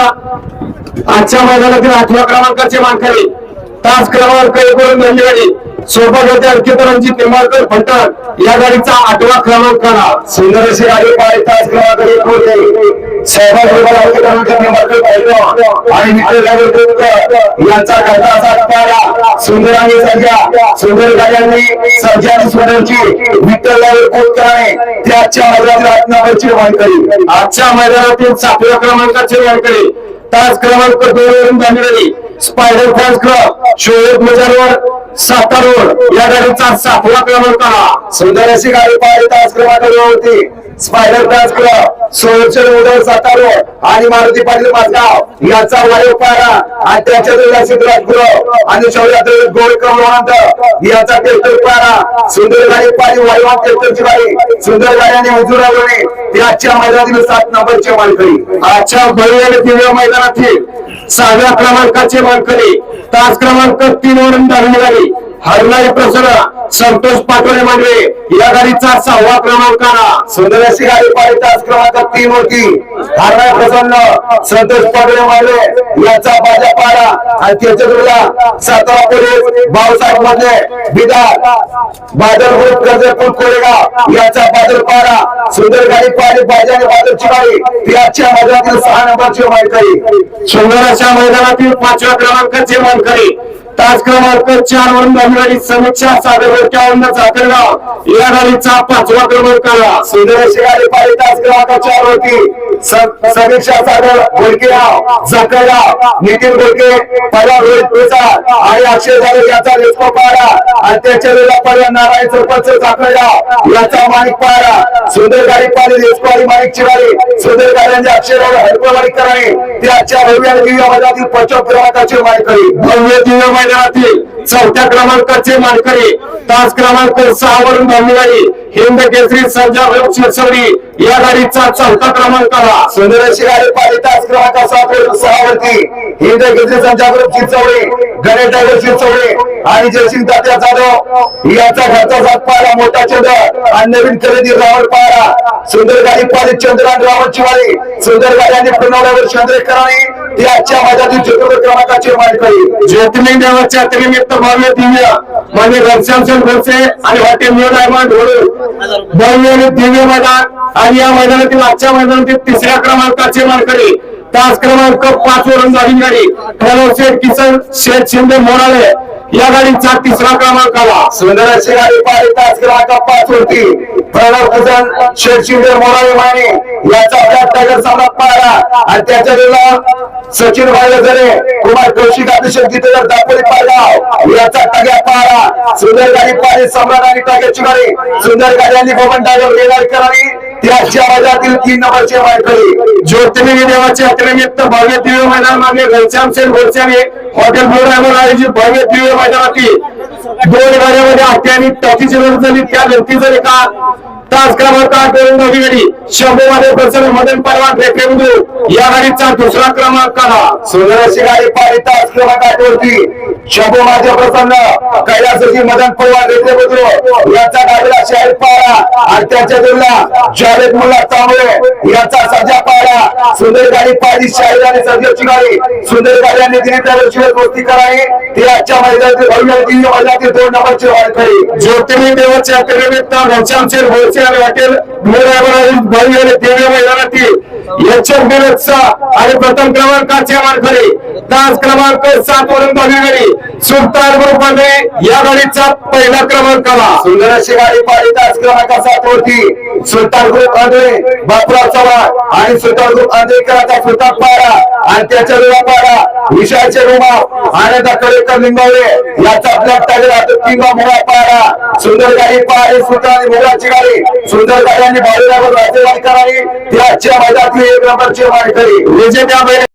आजच्या मैदानातील आठव्या क्रमांकाचे मानकरी तास क्रमांक एक गाडी सोबत होते अंकित रणजित निंबाळकर फलटण या गाडीचा आठवा क्रमांक आला सुंदर अशी गाडी पाहिजे तास क्रमांक एक सहभाग आणि मित्र यांचा सुंदर गाड्यांनी सुंदरची कोतकराने ते आजच्या मैदानातील आठ नंबरची आजच्या मैदानातील सातव्या क्रमांकाची मानकरी तास क्रमांक दोन वरून बांधलेली स्पायडर फॅन्स क्लब शोएब मजारवर सातार रोड या गाडीचा सातवा क्रमांक हा सुंदर अशी गाडी पाहिली तास क्रमांक होती स्पायडर डान्स क्लब शोएबचे उदय सातारो आणि मारुती पाटील माझगाव याचा वायू पारा आणि त्याच्या जोडीला गुरव आणि शौर्यात्र गोड क्रमांक याचा टेक्टर पारा सुंदर गाडी पाहिली वायुवान टेक्टरची गाडी सुंदर गाड्याने मजूर आवडणे ते आजच्या मैदानातील सात नंबरचे मानकरी. आजच्या भव्य आणि दिव्य मैदानातील सहाव्या क्रमांकाचे मानकरी. तास क्रमांक तीन वरून धावली गाडी हरणारी प्रसन्न संतोष पाटोळे मांडवे. या गाडीचा सहावा क्रमांक आला सुंदर अशी गाडी पाहिजे तास क्रमांक तीन होती. हरणारी प्रसन्न संतोष पाटोळे मांडवे. याचा बाजा पाडा. आणि त्याच्या सातारा पोलीस भाऊसाहेब मधले बिदार. बादल ग्रुप कर्जपूर कोरेगाव. याचा बादल पाडा. सुंदर गाडी पाहिली पाहिजे आणि बादलची गाडी ती आजच्या मैदानातील सहा नंबरची मानकरी सुंदर अशा मैदानातील पाचव्या क्रमांकाचे मानकरी. तास क्रमांक चार वरून गाडी समीक्षा सागरच्या चाकरगाव या गाडीचा पाचवा क्रमांक आला. सुंदर अशी गाडी पाहिली तास क्रमांक चार होती स- समीक्षा सागर गोलकेगाव जाकरगाव नितीन गोलके पहिला रोहित प्रसाद आणि अक्षय जाधव याचा रेस्को पारा. आणि त्याच्या वेळेला पर्याय नारायण सरपंच जाकरगाव याचा माणिक पारा. सुंदर गाडी पाहिली रेस्को आणि माणिकची गाडी सुंदर गाड्यांचे अक्षय हरपवाडी करावे ते आजच्या भव्य दिव्य मैदानातील पंचम क्रमांकाचे मानकरी. भव्य दिव्य मैदानातील चौथ्या क्रमांकाचे मानकरी. तास क्रमांक सहा वरून धावली हिंद केसरी संजा शिरसवडी या गाडीचा चौथा क्रमांक आला सुंदर अशी गाडी पाहिली तास क्रमांक सात वरून सहा वरती. हिंद केसरी संजा शिरसवडी गणेश ड्रायव्हर शिरसवडी आणि जयसिंग तात्या जाधव याचा घरचा सात पाहिला मोठा चंद्र आणि नवीन खरेदी रावण पाहिला. सुंदर गाडी पाहिली चंद्रान रावण चिवाळे सुंदर गाड्यांनी प्रणवल्यावर चंद्रेकर आणि ती आजच्या माझ्यातील चतुर्थ क्रमांकाचे मानकरी. ज्योतिर्लिंग देवाच्या त्रिमित्त भव्य दिव्य म्हणजे घनश्याम सिंग गोडसे आणि हॉटेल न्यू डायमंड होळू भव्य आणि दिव्य मैदान आणि या मैदानातील आजच्या मैदानातील तिसऱ्या क्रमांकाचे मानकरी. तास क्रमांक पाच वरून गाडी गाडी. प्रणव शेठ किसन शेठ शिंदे मोराळे. या गाडीचा तिसरा क्रमांक आला. सुंदर अशी गाडी पाहिली तास क्रमांक पाच होती प्रणव किसन शेठ शिंदे मोराळे माने. याचा ब्लॅक टायगर सामना पाहिला आणि त्याच्या वेळेला सचिन वायझरे कुमार कौशिक अभिषेक गीतेकर दापोली पाहिला याचा टग्या पाहिला सुंदर गाडी पाहिली सम्राट आणि टाग्याची गाडी. सुंदर गाडी आणि गोवन डायव्हर वेगार करावी त्याच्या आजच्या तीन नंबरचे मानकरी ज्योतिर्लिंग देवाचे अतिनिमित्त भव्य दिव्य मैदान मागे घनश्याम सेन गोडच्याने हॉटेल बोर्डावर आयोजित भव्य दिव्य मैदानातील दोन गाड्यामध्ये आठ्याने टॉकीची लढत झाली त्या लढतीचं एका तास क्रमांक आठ वरून नवी गाडी शंभूमध्ये प्रसन्न मदन परवान रेखेबुद्रू या गाडीचा दुसरा क्रमांक आला सुंदर गाडी पाहिली तास क्रमांक आठ वरती शंभू माझे प्रसन्न. कैलासजी मदन पवार रेखेबुद्रू याचा गाडीला शाहीर पारा आणि त्याच्या जोडला जावेद मुला तांबळे. याचा सज्जा पारा सुंदर गाडी पाहिली शाहीर आणि सज्जाची गाडी. सुंदर गाडी आणि दिली त्या वर्षी गोष्टी करावी. ती आजच्या मैदानातील भव्य आणि दिव्य मैदानातील दोन नंबरची वाढकरी ज्योतिमी देवाच्या यात्रेनिमित्त घनश्याम शेर भोरचे आणि हॉटेल भव्य आणि दिव्य मैदानातील यचक बिरचा आणि प्रथम क्रमांकाचे मानकरी तास क्रमांक सात वरून दहावी गाडी सुलतान ग्रुप या गाडीचा पहिला क्रमांक सुंदर अशी गाडी पाहिली. तास क्रमांक सुलतान ग्रुप आंधळे बापराव चव्हाण आणि सुलतान ग्रुप आंधळेकरांचा सुलतान पारा आणि त्याच्या वेळा पारा विषयाचे रुमा आनंद कडेकर लिंगवले याचा ब्लॅक टायगर आता किंवा मुळा पारा सुंदर गाडी पाहिली सुलतान आणि मुलाची गाडी सुंदर गाड्यांनी भाडीवर राज्यवाडी करावी ती आजच्या मैदानातली एक नंबरची मानकरी विजेत्या